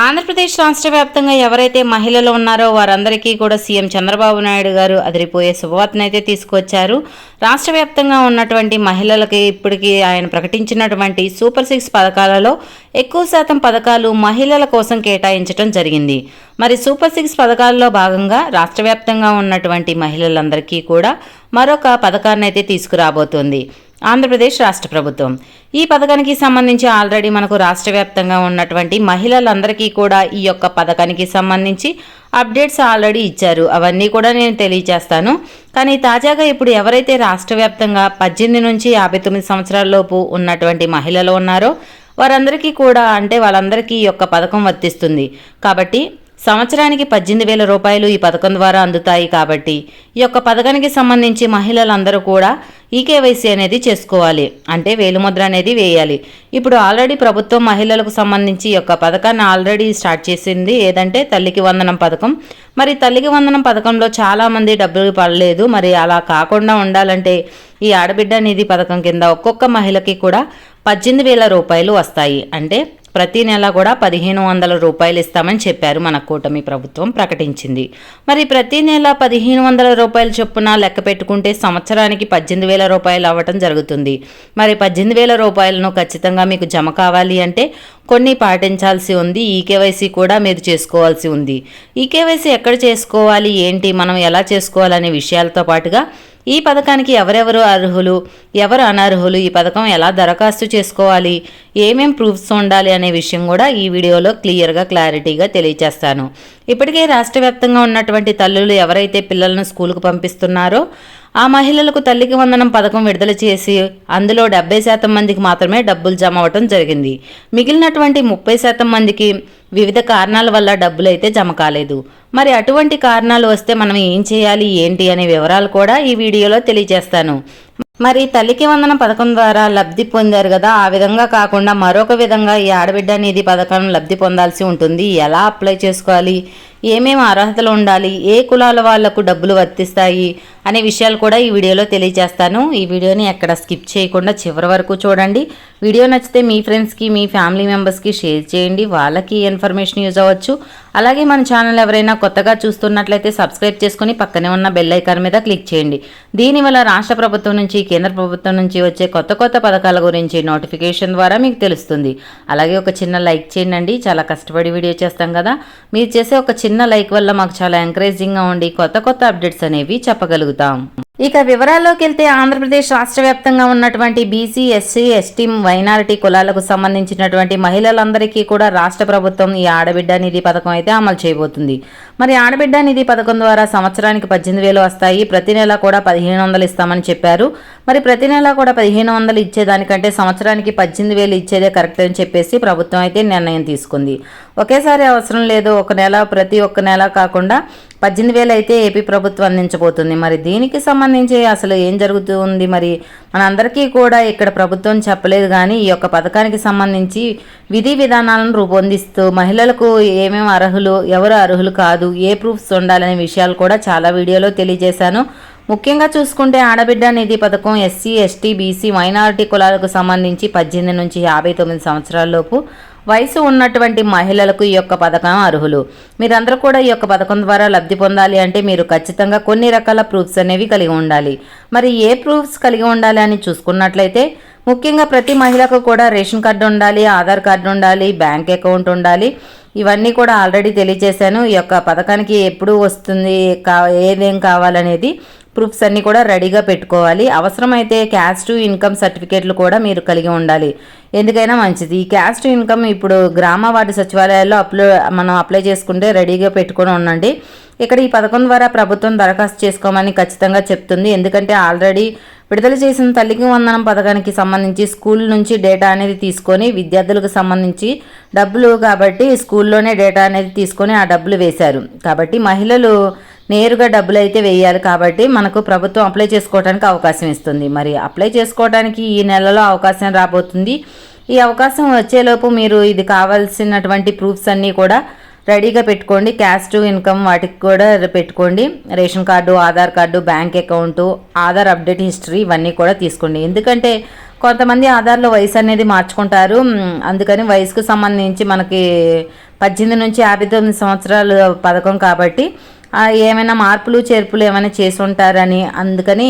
ఆంధ్రప్రదేశ్ రాష్ట్ర వ్యాప్తంగా ఎవరైతే మహిళలు ఉన్నారో వారందరికీ కూడా సీఎం చంద్రబాబు నాయుడు గారు అదిరిపోయే శుభవార్తనైతే తీసుకొచ్చారు రాష్ట్ర వ్యాప్తంగా ఉన్నటువంటి మహిళలకి ఇప్పటికీ ఆయన ప్రకటించినటువంటి సూపర్ సిక్స్ పథకాలలో ఎక్కువ శాతం పథకాలు మహిళల కోసం కేటాయించడం జరిగింది. మరి సూపర్ సిక్స్ పథకాల్లో భాగంగా రాష్ట్ర వ్యాప్తంగా ఉన్నటువంటి మహిళలందరికీ కూడా మరొక పథకాన్ని అయితే తీసుకురాబోతోంది. ఆంధ్రప్రదేశ్ రాష్ట్ర ప్రభుత్వం. ఈ పథకానికి సంబంధించి ఆల్రెడీ మనకు రాష్ట్ర వ్యాప్తంగా ఉన్నటువంటి మహిళలందరికీ కూడా ఈ యొక్క పథకానికి సంబంధించి అప్డేట్స్ ఆల్రెడీ ఇచ్చారు. అవన్నీ కూడా నేను తెలియజేస్తాను. కానీ తాజాగా ఇప్పుడు ఎవరైతే రాష్ట్ర వ్యాప్తంగా పద్దెనిమిది నుంచి యాభై తొమ్మిది సంవత్సరాలలోపు ఉన్నటువంటి మహిళలు ఉన్నారో వారందరికీ కూడా అంటే వాళ్ళందరికీ ఈ యొక్క పథకం వర్తిస్తుంది. కాబట్టి సంవత్సరానికి పద్దెనిమిది వేల రూపాయలు ఈ పథకం ద్వారా అందుతాయి కాబట్టి ఈ యొక్క పథకానికి సంబంధించి మహిళలందరూ కూడా ఈ కేవైసీ అనేది చేసుకోవాలి. అంటే వేలుముద్ర అనేది వేయాలి. ఇప్పుడు ఆల్రెడీ ప్రభుత్వం మహిళలకు సంబంధించి యొక్క పథకాన్ని ఆల్రెడీ స్టార్ట్ చేసింది. ఏదంటే తల్లికి వందనం పథకం. మరి తల్లికి వందనం పథకంలో చాలామంది డబ్బులు పడలేదు. మరి అలా కాకుండా ఉండాలంటే ఈ ఆడబిడ్డ నిధి పథకం కింద ఒక్కొక్క మహిళకి కూడా పద్దెనిమిది వేల రూపాయలు వస్తాయి. అంటే ప్రతి నెల కూడా పదిహేను వందల రూపాయలు ఇస్తామని చెప్పారు మన కూటమి ప్రభుత్వం ప్రకటించింది. మరి ప్రతి నెల పదిహేను వందల రూపాయలు చొప్పున లెక్క పెట్టుకుంటే సంవత్సరానికి పద్దెనిమిది వేల రూపాయలు అవ్వటం జరుగుతుంది. మరి పద్దెనిమిది వేల రూపాయలను ఖచ్చితంగా మీకు జమ కావాలి అంటే కొన్ని పాటించాల్సి ఉంది ఈ కేవైసీ కూడా మీరు చేసుకోవాల్సి ఉంది. ఈ కేవైసీ ఎక్కడ చేసుకోవాలి ఏంటి మనం ఎలా చేసుకోవాలనే విషయాలతో పాటుగా ఈ పథకానికి ఎవరెవరు అర్హులు? ఎవరు అనర్హులు? ఈ పథకం ఎలా దరఖాస్తు చేసుకోవాలి? ఏమేం ప్రూఫ్స్ ఉండాలి అనే విషయం కూడా ఈ వీడియోలో క్లియర్గా క్లారిటీగా తెలియచేస్తాను. ఇప్పటికే రాష్ట్ర వ్యాప్తంగా ఉన్నటువంటి తల్లులు ఎవరైతే పిల్లలను స్కూల్కు పంపిస్తున్నారో ఆ మహిళలకు తల్లికి వందనం పథకం విడుదల చేసి అందులో డెబ్బై శాతం మందికి మాత్రమే డబ్బులు జమ అవ్వటం జరిగింది. మిగిలినటువంటి ముప్పై శాతం మందికి వివిధ కారణాల వల్ల డబ్బులు అయితే జమ కాలేదు. మరి అటువంటి కారణాలు వస్తే మనం ఏం చేయాలి ఏంటి అనే వివరాలు కూడా ఈ వీడియోలో తెలియజేస్తాను. మరి తల్లికి వందన పథకం ద్వారా లబ్ధి పొందారు కదా ఆ విధంగా కాకుండా మరొక విధంగా ఈ ఆడబిడ్డ నిధి పథకం లబ్ధి పొందాల్సి ఉంటుంది. ఎలా అప్లై చేసుకోవాలి? ఏమేమి అర్హతలు ఉండాలి? ఏ కులాల వాళ్ళకు డబ్బులు వర్తిస్తాయి? అనే విషయాలు కూడా ఈ వీడియోలో తెలియజేస్తాను. ఈ వీడియోని ఎక్కడ స్కిప్ చేయకుండా చివరి వరకు చూడండి. వీడియో నచ్చితే మీ ఫ్రెండ్స్కి మీ ఫ్యామిలీ మెంబర్స్కి షేర్ చేయండి. వాళ్ళకి ఇన్ఫర్మేషన్ యూజ్ అవ్వచ్చు. అలాగే మన ఛానల్ ఎవరైనా కొత్తగా చూస్తున్నట్లయితే సబ్స్క్రైబ్ చేసుకుని పక్కనే ఉన్న బెల్ ఐకాన్ మీద క్లిక్ చేయండి. దీనివల్ల రాష్ట్ర ప్రభుత్వం నుంచి కేంద్ర ప్రభుత్వం నుంచి వచ్చే కొత్త కొత్త పథకాల గురించి నోటిఫికేషన్ ద్వారా మీకు తెలుస్తుంది. అలాగే ఒక చిన్న లైక్ చేయండి. చాలా కష్టపడి వీడియో చేస్తాం కదా. మీరు చేసే ఒక చిన్న చిన్న లైక్ వల్ల మాకు చాలా ఎంకరేజింగ్గా ఉండి కొత్త కొత్త అప్డేట్స్ అనేవి చెప్పగలుగుతాం. ఇక వివరాల్లోకి వెళ్తే ఆంధ్రప్రదేశ్ రాష్ట్ర వ్యాప్తంగా ఉన్నటువంటి బీసీ ఎస్సీ ఎస్టీ మైనారిటీ కులాలకు సంబంధించినటువంటి మహిళలందరికీ కూడా రాష్ట్ర ప్రభుత్వం ఈ ఆడబిడ్డ నిధి పథకం అయితే అమలు చేయబోతుంది. మరి ఆడబిడ్డ నిధి పథకం ద్వారా సంవత్సరానికి పద్దెనిమిది వేలు వస్తాయి. ప్రతి నెల కూడా పదిహేను వందలు ఇస్తామని చెప్పారు. మరి ప్రతి నెల కూడా పదిహేను వందలు ఇచ్చేదానికంటే సంవత్సరానికి పద్దెనిమిది వేలు ఇచ్చేదే కరెక్ట్ అని చెప్పేసి ప్రభుత్వం అయితే నిర్ణయం తీసుకుంది. ఒకేసారి అవసరం లేదు. ఒక నెల ప్రతి ఒక్క నెల కాకుండా పద్దెనిమిది వేలు అయితే ఏపీ ప్రభుత్వం అందించబోతుంది. మరి దీనికి సంబంధించి అసలు ఏం జరుగుతుంది మరి మనందరికీ కూడా ఇక్కడ ప్రభుత్వం చెప్పలేదు కానీ ఈ యొక్క పథకానికి సంబంధించి విధి విధానాలను రూపొందిస్తూ మహిళలకు ఏమేమి అర్హులు ఎవరు అర్హులు కాదు ఏ ప్రూఫ్స్ ఉండాలనే విషయాలు కూడా చాలా వీడియోలో తెలియజేశాను. ముఖ్యంగా చూసుకుంటే ఆడబిడ్డ నిధి పథకం ఎస్సీ ఎస్టీ బీసీ మైనారిటీ కులాలకు సంబంధించి పద్దెనిమిది నుంచి యాభై తొమ్మిది సంవత్సరాలలోపు వయసు ఉన్నటువంటి మహిళలకు ఈ యొక్క పథకం అర్హులు. మీరందరూ కూడా ఈ యొక్క పథకం ద్వారా లబ్ధి పొందాలి అంటే మీరు ఖచ్చితంగా కొన్ని రకాల ప్రూఫ్స్ అనేవి కలిగి ఉండాలి. మరి ఏ ప్రూఫ్స్ కలిగి ఉండాలి అని చూసుకున్నట్లయితే ముఖ్యంగా ప్రతి మహిళకు కూడా రేషన్ కార్డు ఉండాలి ఆధార్ కార్డు ఉండాలి బ్యాంక్ అకౌంట్ ఉండాలి. ఇవన్నీ కూడా ఆల్రెడీ తెలియజేశాను. ఈ యొక్క పథకానికి ఎప్పుడు వస్తుంది కా ఏదేం కావాలనేది ప్రూఫ్స్ అన్నీ కూడా రెడీగా పెట్టుకోవాలి. అవసరమైతే క్యాస్ట్ ఇన్కమ్ సర్టిఫికేట్లు కూడా మీరు కలిగి ఉండాలి. ఎందుకైనా మంచిది. ఈ క్యాస్ట్ ఇన్కమ్ ఇప్పుడు గ్రామ వార్డు సచివాలయాల్లో అప్లో మనం అప్లై చేసుకుంటే రెడీగా పెట్టుకొని ఉండండి. ఇక్కడ ఈ పథకం ద్వారా ప్రభుత్వం దరఖాస్తు చేసుకోమని ఖచ్చితంగా చెప్తుంది. ఎందుకంటే ఆల్రెడీ విడుదల చేసిన తల్లికి వందనం పథకానికి సంబంధించి స్కూల్ నుంచి డేటా అనేది తీసుకొని విద్యార్థులకు సంబంధించి డబ్బులు కాబట్టి స్కూల్లోనే డేటా అనేది తీసుకొని ఆ డబ్బులు వేశారు. కాబట్టి మహిళలు నేరుగా డబ్బులు అయితే వేయాలి కాబట్టి మనకు ప్రభుత్వం అప్లై చేసుకోవడానికి అవకాశం ఇస్తుంది. మరి అప్లై చేసుకోవడానికి ఈ నెలలో అవకాశం రాబోతుంది. ఈ అవకాశం వచ్చేలోపు మీరు ఇది కావాల్సినటువంటి ప్రూఫ్స్ అన్నీ కూడా రెడీగా పెట్టుకోండి. క్యాస్ట్ ఇన్కమ్ వాటికి కూడా పెట్టుకోండి. Ration card Aadhaar card bank account Aadhaar update history ఇవన్నీ కూడా తీసుకోండి. ఎందుకంటే కొంతమంది ఆధార్లో వయసు అనేది మార్చుకుంటారు. అందుకని వయసుకు సంబంధించి మనకి పద్దెనిమిది నుంచి యాభై తొమ్మిది సంవత్సరాలు పథకం కాబట్టి ఏమైనా మార్పులు చేర్పులు ఏమైనా చేసి ఉంటారని అందుకని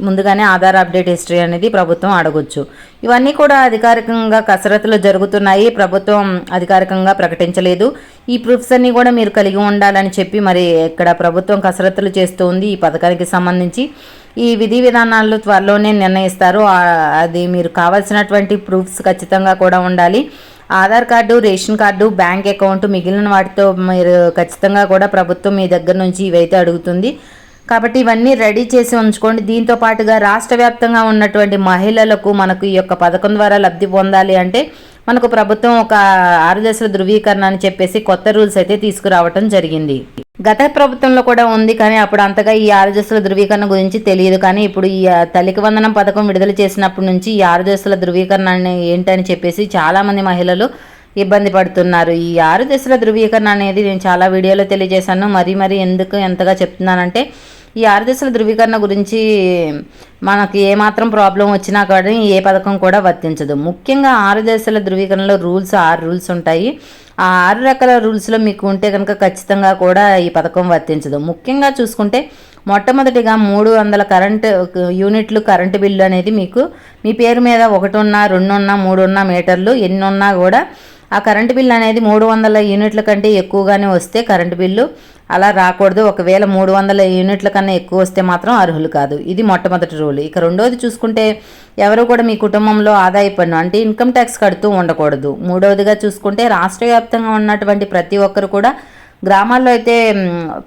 ముందుగానే ఆధార్ అప్డేట్ హిస్టరీ అనేది ప్రభుత్వం అడగొచ్చు. ఇవన్నీ కూడా అధికారికంగా కసరత్తులు జరుగుతున్నాయి. ప్రభుత్వం అధికారికంగా ప్రకటించలేదు. ఈ ప్రూఫ్స్ అన్నీ కూడా మీరు కలిగి ఉండాలని చెప్పి మరి ఇక్కడ ప్రభుత్వం కసరత్తులు చేస్తూ ఉంది ఈ పథకానికి సంబంధించి. ఈ విధి విధానాలు త్వరలోనే నిర్ణయిస్తారు. అది మీరు కావాల్సినటువంటి ప్రూఫ్స్ ఖచ్చితంగా కూడా ఉండాలి. Aadhaar card ration card bank account మిగిలిన వాటితో మీరు ఖచ్చితంగా కూడా ప్రభుత్వం మీ దగ్గర నుంచి ఇవైతే అడుగుతుంది. కాబట్టి ఇవన్నీ రెడీ చేసి ఉంచుకోండి. దీంతో పాటుగా రాష్ట్ర వ్యాప్తంగా ఉన్నటువంటి మహిళలకు మనకు ఈ యొక్క పథకం ద్వారా లబ్ధి పొందాలి అంటే మనకు ప్రభుత్వం ఒక ఆరు దశల ధృవీకరణ అని చెప్పేసి కొత్త రూల్స్ అయితే తీసుకురావటం జరిగింది. గత ప్రభుత్వంలో కూడా ఉంది కానీ అప్పుడు అంతగా ఈ ఆరు ధృవీకరణ గురించి తెలియదు. కానీ ఇప్పుడు ఈ ఆ, తల్లికి వందనం పథకం విడుదల చేసినప్పటి నుంచి ఈ ఆరు ధృవీకరణ అనే ఏంటని చెప్పేసి చాలామంది మహిళలు ఇబ్బంది పడుతున్నారు. ఈ ఆరు దశల ధృవీకరణ అనేది నేను చాలా వీడియోలో తెలియజేశాను. మరీ మరీ ఎందుకు ఎంతగా చెప్తున్నానంటే ఈ ఆరు దశల ధృవీకరణ గురించి మనకి ఏమాత్రం ప్రాబ్లం వచ్చినా కానీ ఏ పథకం కూడా వర్తించదు. ముఖ్యంగా ఆరు దశల ధృవీకరణలో రూల్స్ ఆరు రూల్స్ ఉంటాయి. ఆ ఆరు రకాల రూల్స్లో మీకు ఉంటే కనుక ఖచ్చితంగా కూడా ఈ పథకం వర్తించదు. ముఖ్యంగా చూసుకుంటే మొట్టమొదటిగా మూడు వందల కరెంటు యూనిట్లు కరెంటు బిల్లు అనేది మీకు మీ పేరు మీద ఒకటి ఉన్నా రెండు ఉన్నా మూడు ఉన్నా మీటర్లు ఎన్ని ఉన్నా కూడా ఆ కరెంటు బిల్లు అనేది మూడు వందల యూనిట్ల కంటే ఎక్కువగానే వస్తే కరెంటు బిల్లు అలా రాకూడదు. ఒకవేళ మూడు వందల యూనిట్ల కన్నా ఎక్కువ వస్తే మాత్రం అర్హులు కాదు. ఇది మొట్టమొదటి రూల్. ఇక రెండోది చూసుకుంటే ఎవరు కూడా మీ కుటుంబంలో ఆదాయ పన్ను అంటే ఇన్కమ్ ట్యాక్స్ కడుతూ ఉండకూడదు. మూడవదిగా చూసుకుంటే రాష్ట్ర వ్యాప్తంగా ఉన్నటువంటి ప్రతి ఒక్కరు కూడా గ్రామాల్లో అయితే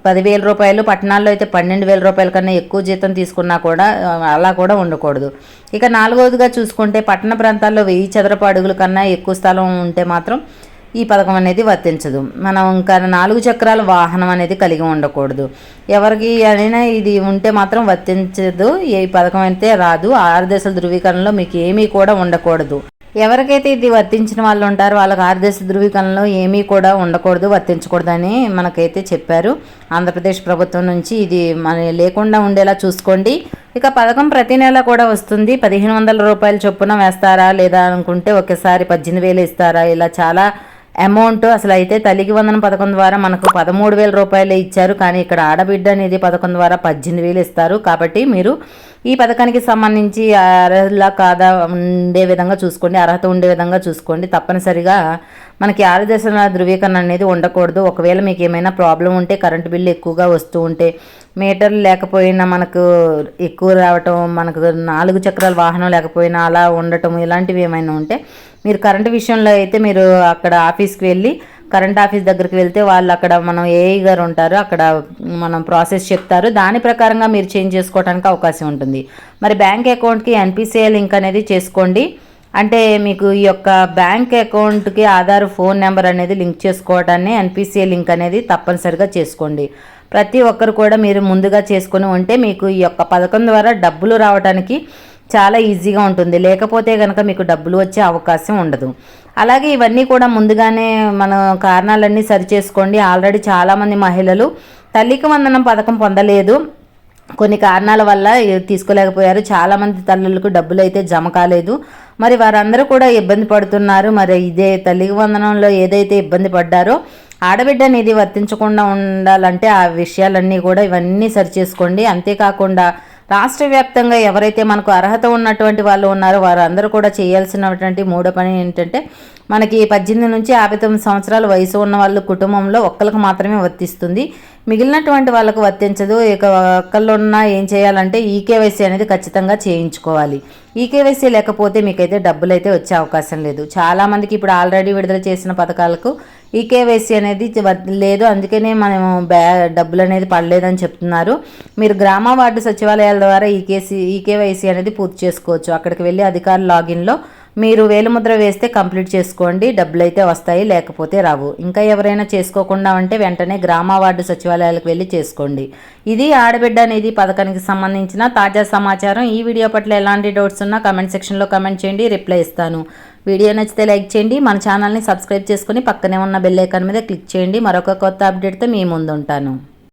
పదివేల రూపాయలు పట్టణాల్లో అయితే పన్నెండు వేల రూపాయల కన్నా ఎక్కువ జీతం తీసుకున్నా కూడా అలా కూడా ఉండకూడదు. ఇక నాలుగవదిగా చూసుకుంటే పట్టణ ప్రాంతాల్లో వెయ్యి చదరపు అడుగుల కన్నా ఎక్కువ స్థలం ఉంటే మాత్రం ఈ పథకం అనేది వర్తించదు. మనం ఇంకా నాలుగు చక్రాల వాహనం అనేది కలిగి ఉండకూడదు. ఎవరికి అయినా ఇది ఉంటే మాత్రం వర్తించదు. ఈ పథకం అయితే రాదు ఆరు దశల ధృవీకరణలో మీకు ఏమీ కూడా ఉండకూడదు. ఎవరికైతే ఇది వర్తించిన వాళ్ళు ఉంటారో వాళ్ళకి ఆర్దేశ ధృవీకరణలో ఏమీ కూడా ఉండకూడదు వర్తించకూడదని మనకైతే చెప్పారు. ఆంధ్రప్రదేశ్ ప్రభుత్వం నుంచి ఇది మన లేకుండా ఉండేలా చూసుకోండి. ఇక పథకం ప్రతి నెల కూడా వస్తుంది. పదిహేను వందల రూపాయల చొప్పున వేస్తారా లేదా అనుకుంటే ఒకేసారి పద్దెనిమిది వేలు ఇస్తారా? ఇలా చాలా అమౌంట్ అసలు అయితే తల్లికి వందన పథకం ద్వారా మనకు పదమూడు వేల రూపాయలే ఇచ్చారు. కానీ ఇక్కడ ఆడబిడ్డ అనేది పథకం ద్వారా పద్దెనిమిది వేలు ఇస్తారు. కాబట్టి మీరు ఈ పథకానికి సంబంధించి అర్హులా కాదా ఉండే విధంగా చూసుకోండి. అర్హత ఉండే విధంగా చూసుకోండి. తప్పనిసరిగా మనకి ఆరు ధృవీకరణ అనేది ఉండకూడదు. ఒకవేళ మీకు ఏమైనా ప్రాబ్లం ఉంటే కరెంటు బిల్లు ఎక్కువగా వస్తూ ఉంటే మీటర్లు లేకపోయినా మనకు ఎక్కువ రావటం మనకు నాలుగు చక్రాల వాహనం లేకపోయినా అలా ఉండటం ఇలాంటివి ఏమైనా ఉంటే మీరు కరెంటు విషయంలో అయితే మీరు అక్కడ ఆఫీస్కి వెళ్ళి కరెంట్ ఆఫీస్ దగ్గరికి వెళ్తే వాళ్ళు అక్కడ మనం ఏఐ గారు ఉంటారు అక్కడ మనం ప్రాసెస్ చెప్తారు. దాని ప్రకారంగా మీరు చేంజ్ చేసుకోవడానికి అవకాశం ఉంటుంది. మరి బ్యాంక్ అకౌంట్కి ఎన్పిసిఐ లింక్ అనేది చేసుకోండి. అంటే మీకు ఈ యొక్క బ్యాంక్ అకౌంట్కి ఆధార్ ఫోన్ నెంబర్ అనేది లింక్ చేసుకోవడాన్ని ఎన్పిసిఐ లింక్ అనేది తప్పనిసరిగా చేసుకోండి. ప్రతి ఒక్కరు కూడా మీరు ముందుగా చేసుకొని ఉంటే మీకు ఈ యొక్క పథకం ద్వారా డబ్బులు రావడానికి చాలా ఈజీగా ఉంటుంది. లేకపోతే కనుక మీకు డబ్బులు వచ్చే అవకాశం ఉండదు. అలాగే ఇవన్నీ కూడా ముందుగానే మన కారణాలన్నీ సరి చేసుకోండి ఆల్రెడీ చాలామంది మహిళలు తల్లికి వందనం పథకం పొందలేదు. కొన్ని కారణాల వల్ల తీసుకోలేకపోయారు. చాలామంది తల్లులకు డబ్బులు అయితే జమ కాలేదు. మరి వారందరూ కూడా ఇబ్బంది పడుతున్నారు. మరి ఇదే తల్లి వందనంలో ఏదైతే ఇబ్బంది పడ్డారో ఆడబిడ్డ అనేది వర్తించకుండా ఉండాలంటే ఆ విషయాలన్నీ కూడా ఇవన్నీ సరిచేసుకోండి. అంతేకాకుండా రాష్ట్ర వ్యాప్తంగా ఎవరైతే మనకు అర్హత ఉన్నటువంటి వాళ్ళు ఉన్నారో వారందరూ కూడా చేయాల్సినటువంటి మూడో పని ఏంటంటే మనకి పద్దెనిమిది నుంచి యాభై తొమ్మిది సంవత్సరాల వయసు ఉన్న వాళ్ళు కుటుంబంలో ఒక్కరికి మాత్రమే వర్తిస్తుంది. మిగిలినటువంటి వాళ్ళకు వర్తించదు. ఇక ఒక్కళ్ళున్నా ఏం చేయాలంటే ఈకేవైసీ అనేది ఖచ్చితంగా చేయించుకోవాలి. ఈకేవైసీ లేకపోతే మీకైతే డబ్బులు అయితే వచ్చే అవకాశం లేదు. చాలామందికి ఇప్పుడు ఆల్రెడీ విడుదల చేసిన పథకాలకు ఈకేవైసీ అనేది లేదు. అందుకనే మనం బ్యా డబ్బులు అనేది పడలేదని చెప్తున్నారు. మీరు గ్రామ వార్డు సచివాలయాల ద్వారా ఈకేసీ ఈకేవైసీ అనేది పూర్తి చేసుకోవచ్చు. అక్కడికి వెళ్ళి అధికారుల లాగిన్లో మీరు వేలుముద్ర వేస్తే కంప్లీట్ చేసుకోండి. డబ్బులు అయితే వస్తాయి లేకపోతే రావు. ఇంకా ఎవరైనా చేసుకోకుండా ఉంటే వెంటనే గ్రామ వార్డు సచివాలయాలకు వెళ్ళి చేసుకోండి. ఇది ఆడబిడ్డ అనేది పథకానికి సంబంధించిన తాజా సమాచారం. ఈ వీడియో పట్ల ఎలాంటి డౌట్స్ ఉన్నా కమెంట్ సెక్షన్లో కమెంట్ చేయండి రిప్లై ఇస్తాను. వీడియో నచ్చితే లైక్ చేయండి మన ఛానల్ని సబ్స్క్రైబ్ చేసుకుని పక్కనే ఉన్న బెల్ ఐకాన్ మీద క్లిక్ చేయండి. మరొక కొత్త అప్డేట్తో మీ ముందు ఉంటాను